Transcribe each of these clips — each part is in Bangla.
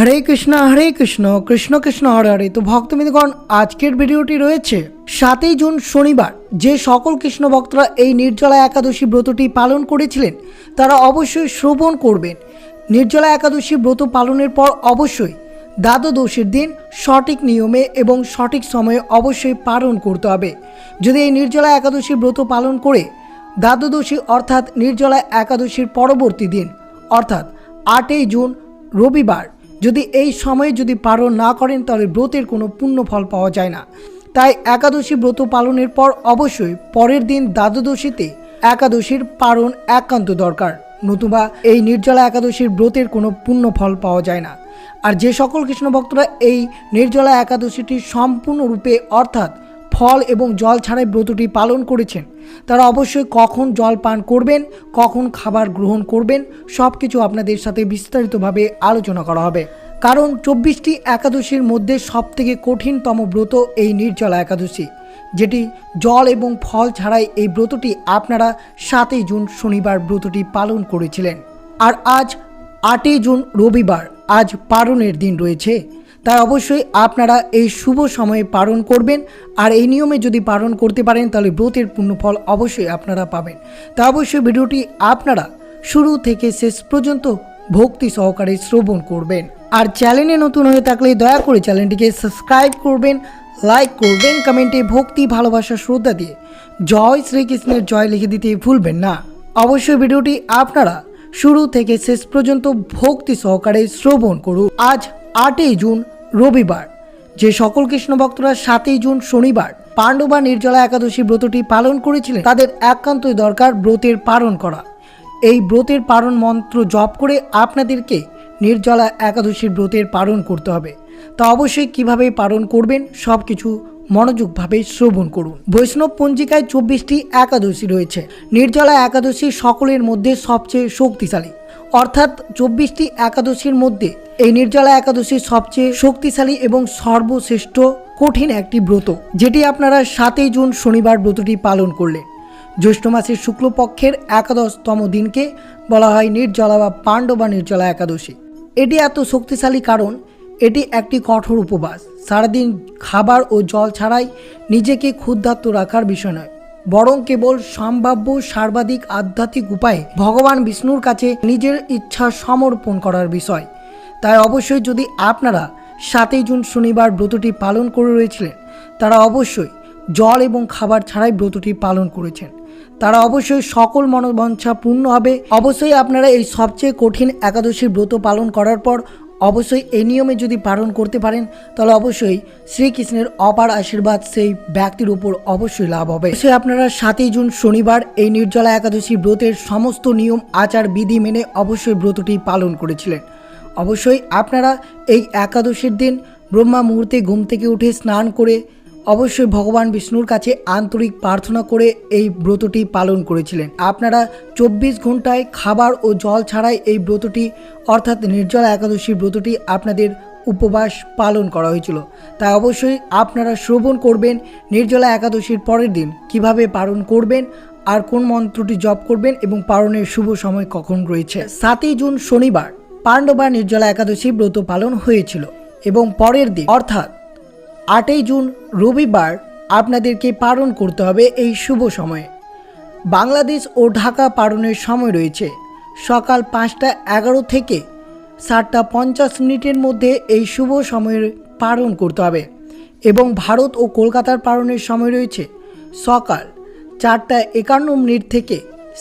হরে কৃষ্ণ হরে কৃষ্ণ কৃষ্ণ কৃষ্ণ, হরে হরে। তো ভক্তবৃন্দগণ, আজকের ভিডিওটি রয়েছে সাতই জুন শনিবার। যে সকল কৃষ্ণ ভক্তরা এই নির্জলা একাদশী ব্রতটি পালন করেছিলেন, তারা অবশ্যই শ্রবণ করবেন। নির্জলা একাদশী ব্রত পালনের পর অবশ্যই দ্বাদশীর দিন সঠিক নিয়মে এবং সঠিক সময়ে অবশ্যই পালন করতে হবে। যদি এই নির্জলা একাদশী ব্রত পালন করে দ্বাদশী অর্থাৎ নির্জলা একাদশীর পরবর্তী দিন, অর্থাৎ আটই জুন রবিবার যদি এই সময়ে যদি পালন না করেন, তাহলে ব্রতের কোনো পূর্ণ ফল পাওয়া যায় না। তাই একাদশী ব্রত পালনের পর অবশ্যই পরের দিন দ্বাদশীতে একাদশীর পালন একান্ত দরকার। নতুবা এই নির্জলা একাদশীর ব্রতের কোনো পূর্ণ ফল পাওয়া যায় না। আর যে সকল কৃষ্ণ ভক্তরা এই নির্জলা একাদশীটি সম্পূর্ণরূপে অর্থাৎ ফল এবং জল ছাড়াই ব্রতটি পালন করেছেন। তারা অবশ্যই কখন জল পান করবেন, কখন খাবার গ্রহণ করবেন সব কিছু আপনাদের সাথে বিস্তারিতভাবে আলোচনা করা হবে। কারণ চব্বিশটি একাদশীর মধ্যে সবথেকে কঠিনতম ব্রত এই নির্জলা একাদশী, যেটি জল এবং ফল ছাড়াই এই ব্রতটি আপনারা সাতই জুন শনিবার ব্রতটি পালন করেছিলেন। আর আজ আটই জুন রবিবার, আজ পালনের দিন রয়েছে। তাই অবশ্যই আপনারা এই শুভ সময়ে পালন করবেন। আর এই নিয়মে যদি পালন করতে পারেন, তাহলে ব্রতের পূর্ণফল অবশ্যই আপনারা পাবেন। তা অবশ্যই ভিডিওটি আপনারা শুরু থেকে শেষ পর্যন্ত ভক্তি সহকারে শ্রবণ করবেন। আর চ্যানেলে নতুন হয়ে থাকলে দয়া করে চ্যানেলটিকে সাবস্ক্রাইব করবেন, লাইক করবেন, কমেন্টে ভক্তি, ভালোবাসা, শ্রদ্ধা দিয়ে জয় শ্রীকৃষ্ণের জয় লিখে দিতে ভুলবেন না। অবশ্যই ভিডিওটি আপনারা শুরু থেকে শেষ পর্যন্ত ভক্তি সহকারে শ্রবণ করুন। আজ আটই জুন রবিবার। যে সকল কৃষ্ণ ভক্তরা সাতই জুন শনিবার পাণ্ডবা নির্জলা একাদশী ব্রতটি পালন করেছিলেন, তাদের একান্তই দরকার ব্রতের পালন করা। এই ব্রতের পালন মন্ত্র জপ করে আপনাদেরকে নির্জলা একাদশীর ব্রতের পালন করতে হবে। তা অবশ্যই কীভাবে পালন করবেন সব কিছু মনোযোগভাবে শ্রবণ করুন। বৈষ্ণব পঞ্জিকায় চব্বিশটি একাদশী রয়েছে। নির্জলা একাদশী সকলের মধ্যে সবচেয়ে শক্তিশালী। অর্থাৎ চব্বিশটি একাদশীর মধ্যে এই নির্জলা একাদশী সবচেয়ে শক্তিশালী এবং সর্বশ্রেষ্ঠ কঠিন একটি ব্রত, যেটি আপনারা সাতই জুন শনিবার ব্রতটি পালন করলেন জ্যৈষ্ঠ মাসের শুক্লপক্ষের একাদশতম দিনকে বলা হয় নির্জলা বা পাণ্ডবা নির্জলা একাদশী। এটি এত শক্তিশালী কারণ, এটি একটি কঠোর উপবাস। সারাদিন খাবার ও জল ছাড়াই নিজেকে ক্ষুদ্ধার্ত রাখার বিষয় নয়। বরং কেবল সম্ভাব্য সর্বাধিক আধ্যাত্মিক উপায়ে ভগবান বিষ্ণুর কাছে নিজের ইচ্ছা সমর্পণ করার বিষয়। তাই অবশ্যই যদি আপনারা সাতই জুন শনিবার ব্রতটি পালন করে রয়েছিলেন, তারা অবশ্যই জল এবং খাবার ছাড়াই ব্রতটি পালন করেছেন। তারা অবশ্যই সকল মনোবাঞ্ছা পূর্ণ হবে। অবশ্যই আপনারা এই সবচেয়ে কঠিন একাদশীর ব্রত পালন করার পর অবশ্যই এই নিয়মে যদি পালন করতে পারেন, তাহলে অবশ্যই শ্রীকৃষ্ণের অপার আশীর্বাদ সেই ব্যক্তির উপর অবশ্যই লাভ হবে। সে আপনারা সাতই জুন শনিবার এই নির্জলা একাদশী ব্রতের সমস্ত নিয়ম, আচার, বিধি মেনে অবশ্যই ব্রতটি পালন করেছিলেন। অবশ্যই আপনারা এই একাদশীর দিন ব্রহ্মা মুহূর্তে ঘুম থেকে উঠে স্নান করে অবশ্যই ভগবান বিষ্ণুর কাছে আন্তরিক প্রার্থনা করে এই ব্রতটি পালন করেছিলেন। আপনারা চব্বিশ ঘন্টায় খাবার ও জল ছাড়াই এই ব্রতটি, অর্থাৎ নির্জলা একাদশী ব্রতটি আপনাদের উপবাস পালন করা হয়েছিল। তাই অবশ্যই আপনারা শ্রবণ করবেন নির্জলা একাদশীর পরের দিন। কীভাবে পালন করবেন, আর কোন মন্ত্রটি জপ করবেন এবং পালনের শুভ সময় কখন রয়েছে? সাতই জুন শনিবার, পাণ্ডবা নির্জলা একাদশী ব্রত পালন হয়েছিল এবং পরের দিন, অর্থাৎ আটই জুন, রবিবার আপনাদেরকে পালন করতে হবে এই শুভ সময়ে। বাংলাদেশ ও ঢাকা পালনের সময় রয়েছে সকাল পাঁচটা এগারো থেকে সাতটা পঞ্চাশ মিনিটের মধ্যে এই শুভ সময়ের পালন করতে হবে এবং ভারত ও কলকাতার পালনের সময় রয়েছে সকাল চারটা একান্ন মিনিট থেকে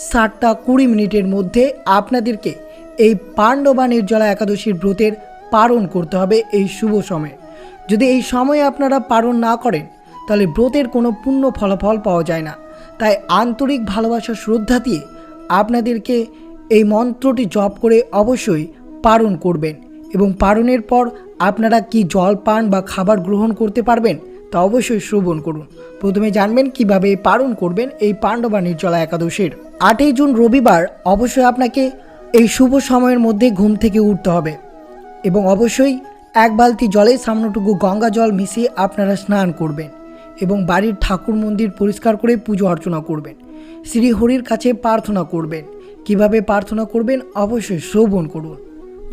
সাতটা কুড়ি মিনিটের মধ্যে আপনাদেরকে এই পাণ্ডবা জলা একাদশীর ব্রতের পালন করতে হবে এই শুভ সময়ে। যদি এই সময়ে আপনারা পালন না করেন, তাহলে ব্রতের কোনো পূর্ণ ফলাফল পাওয়া যায় না। তাই আন্তরিক ভালোবাসা শ্রদ্ধা দিয়ে আপনাদেরকে এই মন্ত্রটি জপ করে অবশ্যই পালন করবেন এবং পালনের পর আপনারা কি জল, পান বা খাবার গ্রহণ করতে পারবেন তা অবশ্যই শ্রবণ করুন। প্রথমে জানবেন কীভাবে পালন করবেন এই পাণ্ডবা নির্জলা একাদশীর। আটই জুন রবিবার অবশ্যই আপনাকে এই শুভ সময়ের মধ্যে ঘুম থেকে উঠতে হবে এবং অবশ্যই এক বালতি জলে সামান্যটুকু গঙ্গা জল মিশিয়ে আপনারা স্নান করবেন এবং বাড়ির ঠাকুর মন্দির পরিষ্কার করে পুজো অর্চনা করবেন। শ্রীহরির কাছে প্রার্থনা করবেন। কীভাবে প্রার্থনা করবেন অবশ্যই শ্রবণ করুন।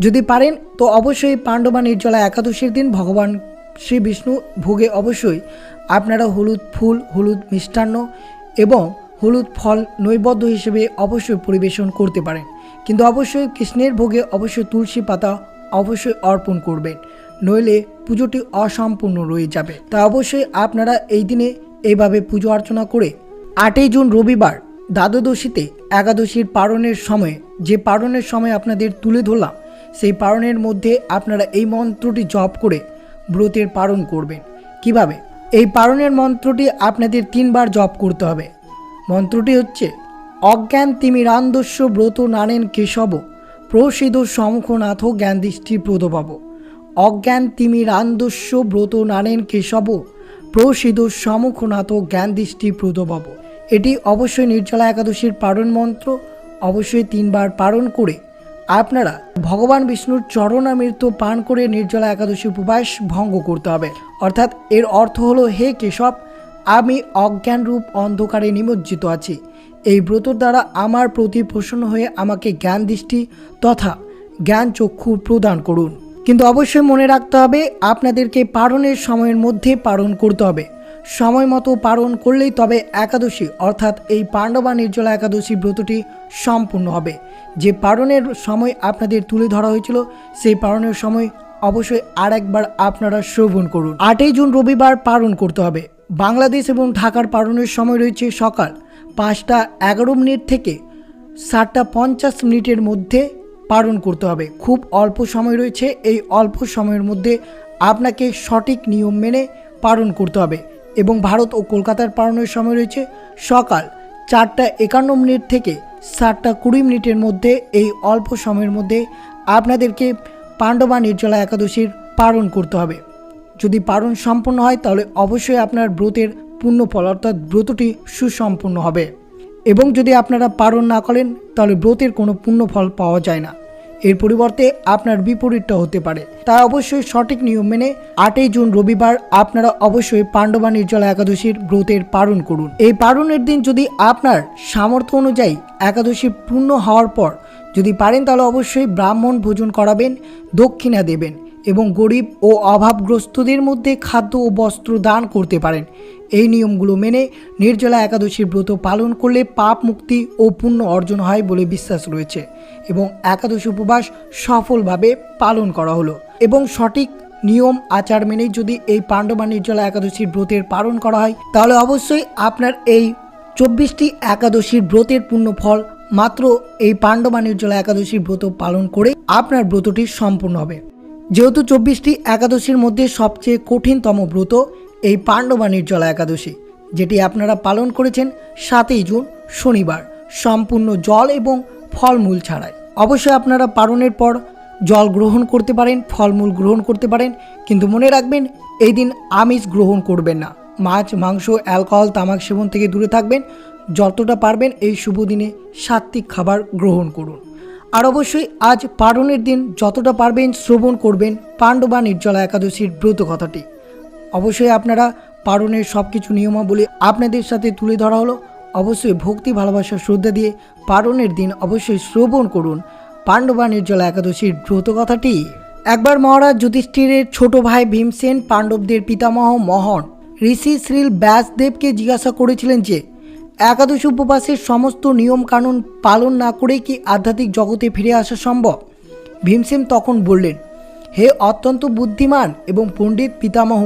যদি পারেন, তো অবশ্যই পাণ্ডবা নির্জলা একাদশীর দিন ভগবান শ্রী বিষ্ণু ভোগে অবশ্যই আপনারা হলুদ ফুল, হলুদ মিষ্টান্ন এবং হলুদ ফল নৈবেদ্য হিসেবে অবশ্যই পরিবেশন করতে পারেন। কিন্তু অবশ্যই কৃষ্ণের ভোগে অবশ্যই তুলসী পাতা অবশ্যই অর্পণ করবেন। নইলে পুজোটি অসম্পূর্ণ রয়ে যাবে। তা অবশ্যই আপনারা এই দিনে এইভাবে পুজো অর্চনা করে আটই জুন রবিবার দ্বাদশীতে একাদশীর পারণের সময়, যে পারণের সময় আপনাদের তুলে ধরলাম, সেই পারণের মধ্যে আপনারা এই মন্ত্রটি জপ করে ব্রতের পারণ করবেন। কীভাবে? এই পারণের মন্ত্রটি আপনাদের তিনবার জপ করতে হবে। মন্ত্রটি হচ্ছে, অজ্ঞান তিমিরান্দস্য ব্রত নানেন কেশব, প্রসিদ্ধ সমুখনাথ জ্ঞান দৃষ্টি প্রদপাব অজ্ঞান তিমিরান্দস্য ব্রত নানেন কেশব। প্রসিদ্ধ সমুখনাথ জ্ঞান দৃষ্টি প্রদপাব এটি অবশ্যই নির্জলা একাদশীর পারণ মন্ত্র। অবশ্যই তিনবার পালন করে আপনারা ভগবান বিষ্ণুর চরণামৃত পান করে নির্জলা একাদশী উপবাস ভঙ্গ করতে হবে। অর্থাৎ এর অর্থ হলো, হে কেশব, আমি অজ্ঞান রূপ অন্ধকারে নিমজ্জিত আছি। এই ব্রতর দ্বারা আমার প্রতি প্রসন্ন হয়ে আমাকে জ্ঞান দৃষ্টি তথা জ্ঞান চক্ষু প্রদান করুন। কিন্তু অবশ্যই মনে রাখতে হবে, আপনাদেরকে পারণের সময়ের মধ্যে পারণ করতে হবে। সময় মতো পালন করলেই তবে একাদশী, অর্থাৎ এই পাণ্ডবা নির্জলা একাদশী ব্রতটি সম্পূর্ণ হবে। যে পালনের সময় আপনাদের তুলে ধরা হয়েছিল, সেই পালনের সময় অবশ্যই আর একবার আপনারা শ্রবণ করুন। আটই জুন রবিবার পালন করতে হবে। বাংলাদেশ এবং ঢাকার পালনের সময় রয়েছে সকাল পাঁচটা এগারো মিনিট থেকে সাতটা পঞ্চাশ মিনিটের মধ্যে পালন করতে হবে। খুব অল্প সময় রয়েছে, এই অল্প সময়ের মধ্যে আপনাকে সঠিক নিয়ম মেনে পালন করতে হবে। এবং ভারত ও কলকাতার পালনের সময় রয়েছে সকাল চারটা একান্ন মিনিট থেকে সাতটা কুড়ি মিনিটের মধ্যে, এই অল্প সময়ের মধ্যে আপনাদেরকে পাণ্ডবা নির্জলা একাদশীর পালন করতে হবে। যদি পালন সম্পন্ন হয়, তাহলে অবশ্যই আপনার ব্রতের পূর্ণ ফল অর্থাৎ ব্রতটি সুসম্পন্ন হবে। এবং যদি আপনারা পালন না করেন, তাহলে ব্রতের কোনো পূর্ণ ফল পাওয়া যায় না। এর পরিবর্তে আপনার বিপরীতটা হতে পারে। তাই অবশ্যই সঠিক নিয়ম মেনে আটই জুন রবিবার আপনারা অবশ্যই পাণ্ডবা নির্জলা একাদশীর ব্রতের পালন করুন। এই পালনের দিন যদি আপনার সামর্থ্য অনুযায়ী একাদশী পূর্ণ হওয়ার পর যদি পারেন, তাহলে অবশ্যই ব্রাহ্মণ ভোজন করাবেন, দক্ষিণা দেবেন। এবং গরিব ও অভাবগ্রস্তদের মধ্যে খাদ্য ও বস্ত্র দান করতে পারেন। এই নিয়মগুলো মেনে নির্জলা একাদশীর ব্রত পালন করলে পাপ মুক্তি ও পুণ্য অর্জন হয় বলে বিশ্বাস রয়েছে এবং একাদশী উপবাস সফলভাবে পালন করা হলো। এবং সঠিক নিয়ম, আচার মেনেই যদি এই পাণ্ডবা নির্জলা একাদশীর ব্রতের পালন করা হয়, তাহলে অবশ্যই আপনার এই চব্বিশটি একাদশীর ব্রতের পূর্ণ ফল মাত্র এই পাণ্ডবা নির্জলা একাদশীর ব্রত পালন করে আপনার ব্রতটি সম্পূর্ণ হবে। যেহেতু চব্বিশটি একাদশীর মধ্যে সবচেয়ে কঠিনতম ব্রত, এই পাণ্ডবা নির্জলা একাদশী, যেটি আপনারা পালন করেছেন সাতই জুন, শনিবার, সম্পূর্ণ জল এবং ফলমূল ছাড়াই। অবশ্যই আপনারা পালনের পর জল গ্রহণ করতে পারেন, ফলমূল গ্রহণ করতে পারেন, কিন্তু মনে রাখবেন, এই দিন আমিষ গ্রহণ করবেন না। মাছ, মাংস, অ্যালকোহল, তামাক সেবন থেকে দূরে থাকবেন, যতটা পারবেন এই শুভ দিনে সাত্বিক খাবার গ্রহণ করুন। আর অবশ্যই আজ পালনের দিন যতটা পারবেন শ্রবণ করবেন পাণ্ডবা নির্জলা একাদশীর ব্রত কথাটি। অবশ্যই আপনারা পালনের সব কিছু নিয়মাবলী আপনাদের সাথে তুলে ধরা হলো। অবশ্যই ভক্তি, ভালোবাসা, শ্রদ্ধা দিয়ে পালনের দিন অবশ্যই শ্রবণ করুন পাণ্ডবা নির্জলা একাদশীর ব্রত কথাটি। একবার মহারাজ যুধিষ্ঠিরের ছোট ভাই ভীমসেন পাণ্ডবদের পিতামহ মহন ঋষি শ্রীল ব্যাসদেবকে জিজ্ঞাসা করেছিলেন যে একাদশী উপবাসের সমস্ত নিয়ম কানুন পালন না করে কি আধ্যাত্মিক জগতে ফিরে আসা সম্ভব? ভীমসেন তখন বললেন, হে অত্যন্ত বুদ্ধিমান এবং পণ্ডিত পিতামহ,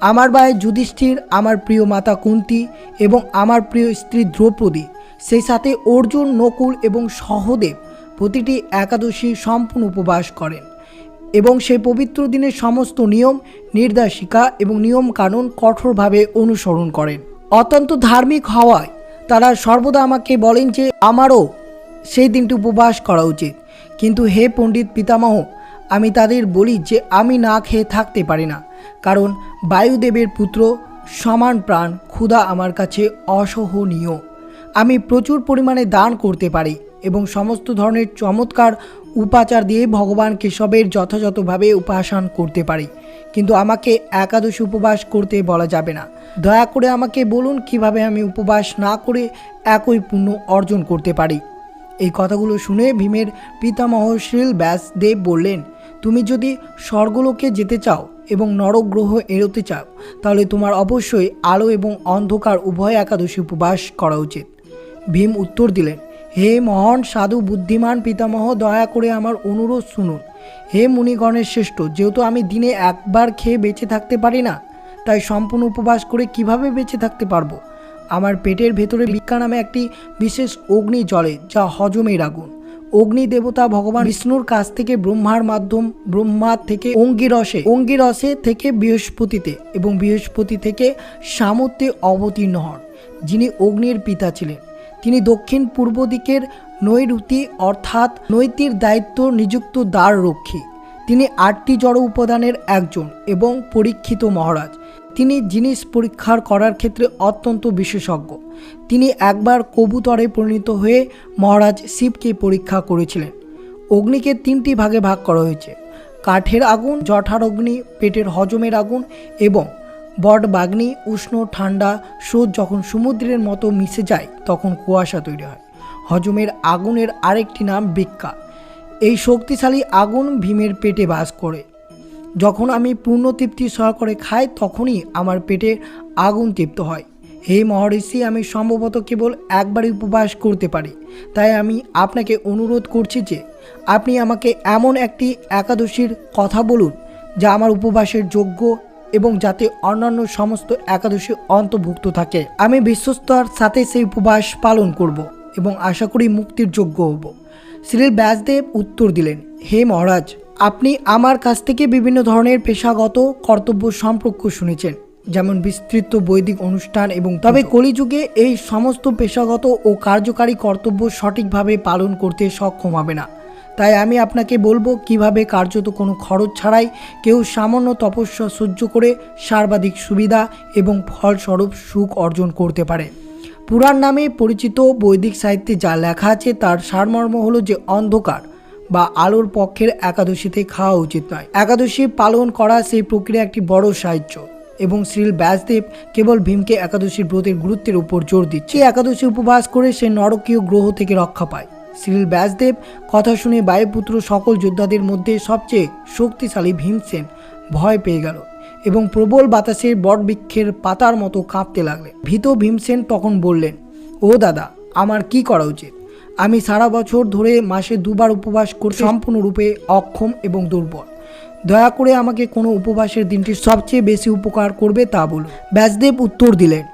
আমার ভাই যুধিষ্ঠির, আমার প্রিয় মাতা কুন্তি এবং আমার প্রিয় স্ত্রী দ্রৌপদী, সেই সাথে অর্জুন, নকুল এবং সহদেব প্রতিটি একাদশী সম্পূর্ণ উপবাস করেন এবং সেই পবিত্র দিনের সমস্ত নিয়ম, নির্দেশিকা এবং নিয়ম কানুন কঠোরভাবে অনুসরণ করেন। অত্যন্ত ধার্মিক হওয়ায় তারা সর্বদা আমাকে বলেন যে আমারও সেই দিনটি উপবাস করা উচিত। কিন্তু হে পণ্ডিত পিতামহ, আমি তাদের বলি যে আমি না খেয়ে থাকতে পারি না, কারণ বায়ুদেবের পুত্র সমান প্রাণ ক্ষুধা আমার কাছে অসহনীয়। আমি প্রচুর পরিমাণে দান করতে পারি এবং সমস্ত ধরনের চমৎকার উপাচার দিয়ে ভগবান কেশবের যথাযথভাবে উপাসন করতে পারি। কিন্তু আমাকে একাদশী উপবাস করতে বলা যাবে না। দয়া করে আমাকে বলুন কীভাবে আমি উপবাস না করে একই পুণ্য অর্জন করতে পারি। এই কথাগুলো শুনে ভীমের পিতামহ শ্রীল ব্যাসদেব বললেন, তুমি যদি স্বর্গলোকে যেতে চাও এবং নরক গ্রহ এড়োতে চাও, তাহলে তোমার অবশ্যই আলো এবং অন্ধকার উভয় একাদশী উপবাস করা উচিত। ভীম উত্তর দিলেন, হে মহান সাধু বুদ্ধিমান পিতামহ, দয়া করে আমার অনুরোধ শুনুন। হে মুনিগণের শ্রেষ্ঠ, যেহেতু আমি দিনে একবার খেয়ে বেঁচে থাকতে পারি না, তাই সম্পূর্ণ উপবাস করে কীভাবে বেঁচে থাকতে পারব? আমার পেটের ভেতরে বিজ্ঞা নামে একটি বিশেষ অগ্নি জলে যা হজমের আগুন। অগ্নি দেবতা ভগবান বিষ্ণুর কাছ থেকে ব্রহ্মার মাধ্যম ব্রহ্মার থেকে অঙ্গিরসে অঙ্গিরসে থেকে বৃহস্পতিতে এবং বৃহস্পতি থেকে সামুদ্রে অবতীর্ণ হন, যিনি অগ্নির পিতা ছিলেন। তিনি দক্ষিণ পূর্ব দিকের নৈরুতি অর্থাৎ নৈতির দায়িত্ব নিযুক্ত দ্বার রক্ষী তিনি আটটি জড় উপাদানের একজন এবং পরীক্ষিত মহারাজ। তিনি জিনিস পরীক্ষার করার ক্ষেত্রে অত্যন্ত বিশেষজ্ঞ। তিনি একবার কবুতরে পরিণত হয়ে মহারাজ শিবকে পরীক্ষা করেছিলেন। অগ্নিকে তিনটি ভাগে ভাগ করা হয়েছে। কাঠের আগুন, জঠার অগ্নি, পেটের হজমের আগুন এবং বটবাগ্নি উষ্ণ, ঠান্ডা, স্রোত যখন সমুদ্রের মতো মিশে যায়, তখন কুয়াশা তৈরি হয়। হজমের আগুনের আরেকটি নাম বৃক্কা। এই শক্তিশালী আগুন ভীমের পেটে বাস করে। যখন আমি পূর্ণ তৃপ্তি সহকারে খাই, তখনই আমার পেটে আগুন তৃপ্ত হয়। হে মহর্ষি, আমি সম্ভবত কেবল একবারই উপবাস করতে পারি। তাই আমি আপনাকে অনুরোধ করছি যে, আপনি আমাকে এমন একটি একাদশীর কথা বলুন, যা আমার উপবাসের যোগ্য এবং যাতে অন্যান্য সমস্ত একাদশী অন্তর্ভুক্ত থাকে। আমি বিশ্বস্তর সাথে সেই উপবাস পালন করব এবং আশা করি মুক্তির যোগ্য হব। শ্রীল ব্যাসদেব উত্তর দিলেন হে মহারাজ আপনি আমার কাছ থেকে বিভিন্ন ধরনের পেশাগত কর্তব্য সম্পর্ক শুনেছেন যেমন বিস্তৃত বৈদিক অনুষ্ঠান এবং তবে কলিযুগে এই সমস্ত পেশাগত ও কার্যকারী কর্তব্য সঠিকভাবে পালন করতে সক্ষম হবে না। তাই আমি আপনাকে বলব কীভাবে কার্যত কোনো খরচ ছাড়াই কেউ সামান্য তপস্যা সহ্য করে সর্বাধিক সুবিধা এবং ফলস্বরূপ সুখ অর্জন করতে পারে। পুরাণ নামে পরিচিত বৈদিক সাহিত্যে যা লেখা আছে তার সারমর্ম হলো যে অন্ধকার বা আলোর পক্ষের একাদশীতে খাওয়া উচিত নয়। একাদশী পালন করা সেই প্রক্রিয়া একটি বড় সাহায্য এবং শ্রীল ব্যাসদেব কেবল ভীমকে একাদশীর ব্রতের গুরুত্বের উপর জোর দিচ্ছে একাদশী উপবাস করে সে নরকীয় গ্রহ থেকে রক্ষা পায়। শ্রীল ব্যাসদেব, কথা শুনে বায়ুপুত্র সকল যোদ্ধাদের মধ্যে সবচেয়ে শক্তিশালী ভীমসেন ভয় পেয়ে গেল এবং প্রবল বাতাসের বটবৃক্ষের পাতার মতো কাঁপতে লাগলেন ভীত ভীমসেন তখন বললেন, ও দাদা, আমার কি করা উচিত? আমি সারা বছর ধরে মাসে দুবার উপবাস করে সম্পূর্ণরূপে অক্ষম এবং দুর্বল। দয়া করে আমাকে কোনো উপবাসের দিনটি সবচেয়ে বেশি উপকার করবে তা বলুন। ব্যাসদেব উত্তর দিলেন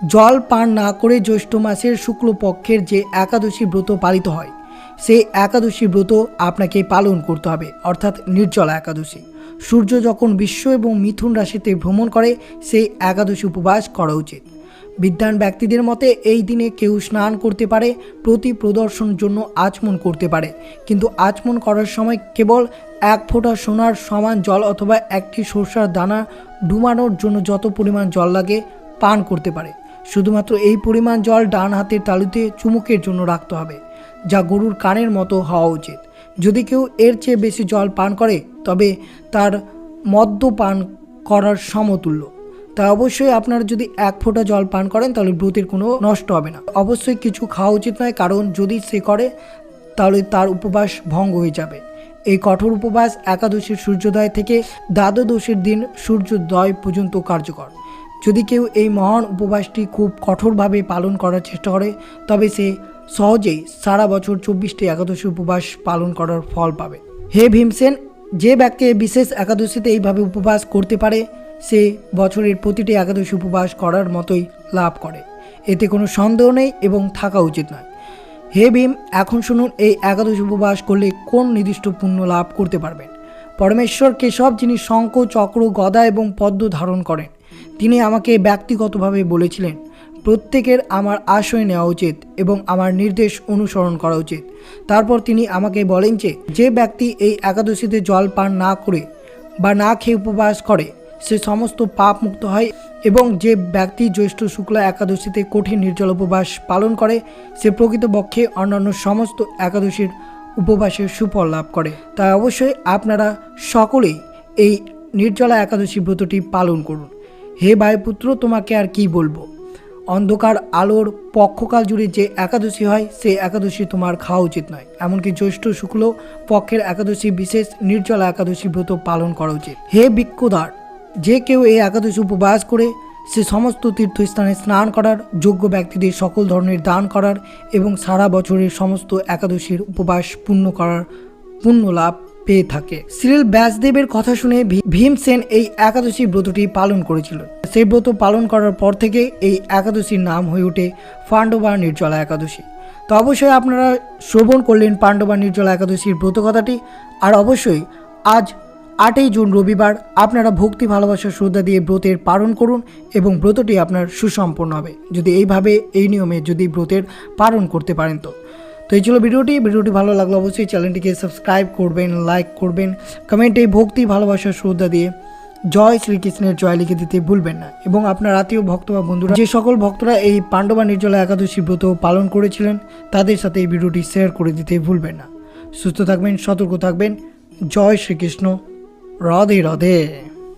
জল পান না করে জ্যৈষ্ঠ মাসের শুক্লপক্ষের যে একাদশী ব্রত পালিত হয় সেই একাদশী ব্রত আপনাকে পালন করতে হবে, অর্থাৎ নির্জলা একাদশী। সূর্য যখন বিশ্ব এবং মিথুন রাশিতে ভ্রমণ করে সেই একাদশী উপবাস করা উচিত। বিদ্যান ব্যক্তিদের মতে, এই দিনে কেউ স্নান করতে পারে, প্রতি প্রদর্শন জন্য আচমন করতে পারে, কিন্তু আচমন করার সময় কেবল এক ফোঁটা সোনার সমান জল অথবা একটি সরষার দানা ডুবানোর জন্য যত পরিমাণ জল লাগে, পান করতে পারে। শুধুমাত্র এই পরিমাণ জল ডান হাতের তালুতে চুমুকের জন্য রাখতে হবে, যা গরুর কানের মতো হওয়া উচিত। যদি কেউ এর চেয়ে বেশি জল পান করে, তবে তার মদ্যপান করার সমতুল্য। তাই অবশ্যই আপনারা যদি এক ফোঁটা জল পান করেন, তাহলে ব্রতের কোনো নষ্ট হবে না। অবশ্যই কিছু খাওয়া উচিত নয়, কারণ যদি সে করে, তাহলে তার উপবাস ভঙ্গ হয়ে যাবে। এই কঠোর উপবাস একাদশীর সূর্যোদয় থেকে দ্বাদশীর দিন সূর্যোদয় পর্যন্ত কার্যকর। যদি কেউ এই মহান উপবাসটি খুব কঠোরভাবে পালন করার চেষ্টা করে, তবে সে সহজেই সারা বছর চব্বিশটি একাদশী উপবাস পালন করার ফল পাবে। হে ভীমসেন, যে ব্যক্তি বিশেষ একাদশীতে এইভাবে উপবাস করতে পারে, সে বছরের প্রতিটি একাদশী উপবাস করার মতোই লাভ করে। এতে কোনো সন্দেহ নেই এবং থাকা উচিত নয়। হে ভীম, এখন শুনুন, এই একাদশী উপবাস করলে কোন নির্দিষ্ট পুণ্য লাভ করতে পারবেন? পরমেশ্বর কেশব যিনি শঙ্খ, চক্র, গদা এবং পদ্ম ধারণ করেন। তিনি আমাকে ব্যক্তিগতভাবে বলেছিলেন, প্রত্যেকের আমার আশ্রয় নেওয়া উচিত এবং আমার নির্দেশ অনুসরণ করা উচিত। তারপর তিনি আমাকে বলেন যে যে ব্যক্তি এই একাদশীতে জল পান না করে বা না খেয়ে উপবাস করে, সে সমস্ত পাপ মুক্ত হয় এবং যে ব্যক্তি জ্যৈষ্ঠ শুক্লা একাদশীতে কঠিন নির্জল উপবাস পালন করে, সে প্রকৃতপক্ষে অন্যান্য সমস্ত একাদশীর উপবাসের সুফল লাভ করে। তাই অবশ্যই আপনারা সকলেই এই নির্জলা একাদশী ব্রতটি পালন করুন। হে বায়ুপুত্র তোমাকে আর কি বলব? অন্ধকার আলোর পক্ষকাল জুড়ে যে একাদশী হয় সে একাদশী তোমার খাওয়া উচিত নয়। এমনকি জ্যৈষ্ঠ শুক্ল পক্ষের একাদশী বিশেষ নির্জলা একাদশী ব্রত পালন করা উচিত। হে বিক্ষুদার যে কেউ এই একাদশী উপবাস করে, সে সমস্ত তীর্থস্থানে স্নান করার, যোগ্য ব্যক্তিদের সকল ধরনের দান করার এবং সারা বছরের সমস্ত একাদশীর উপবাস পূর্ণ করার পুণ্য লাভ পেয়ে থাকে। সিরিল ব্যাসদেবের কথা শুনে ভীমসেন এই একাদশী ব্রতটি পালন করেছিল। সেই ব্রত পালন করার পর থেকে এই একাদশীর নাম হয়ে ওঠে পাণ্ডবা নির্জলা একাদশী। তো অবশ্যই আপনারা শ্রবণ করলেন পাণ্ডবা নির্জলা একাদশীর ব্রত কথাটি আর অবশ্যই আজ আটই জুন রবিবার আপনারা ভক্তি, ভালোবাসা, শ্রদ্ধা দিয়ে ব্রতের পালন করুন এবং ব্রতটি আপনার সুসম্পন্ন হবে। যদি এইভাবে এই নিয়মে যদি ব্রতের পালন করতে পারেন তো। তো এই ছিল ভিডিওটি। ভিডিওটি ভালো লাগল অবশ্যই চ্যানেলটিকে সাবস্ক্রাইব করবেন, লাইক করবেন, কমেন্টে ভক্তি, ভালোবাসা, শ্রদ্ধা দিয়ে জয় শ্রীকৃষ্ণের জয় লিখে দিতে ভুলবেন না। এবং আপনার আত্মীয়, ভক্ত বা বন্ধুরা, যে সকল ভক্তরা এই পাণ্ডবা নির্জলা একাদশী ব্রত পালন করেছিলেন, তাদের সাথে এই ভিডিওটি শেয়ার করে দিতে ভুলবেন না। সুস্থ থাকবেন, সতর্ক থাকবেন। জয় শ্রীকৃষ্ণ। রাধে রাধে।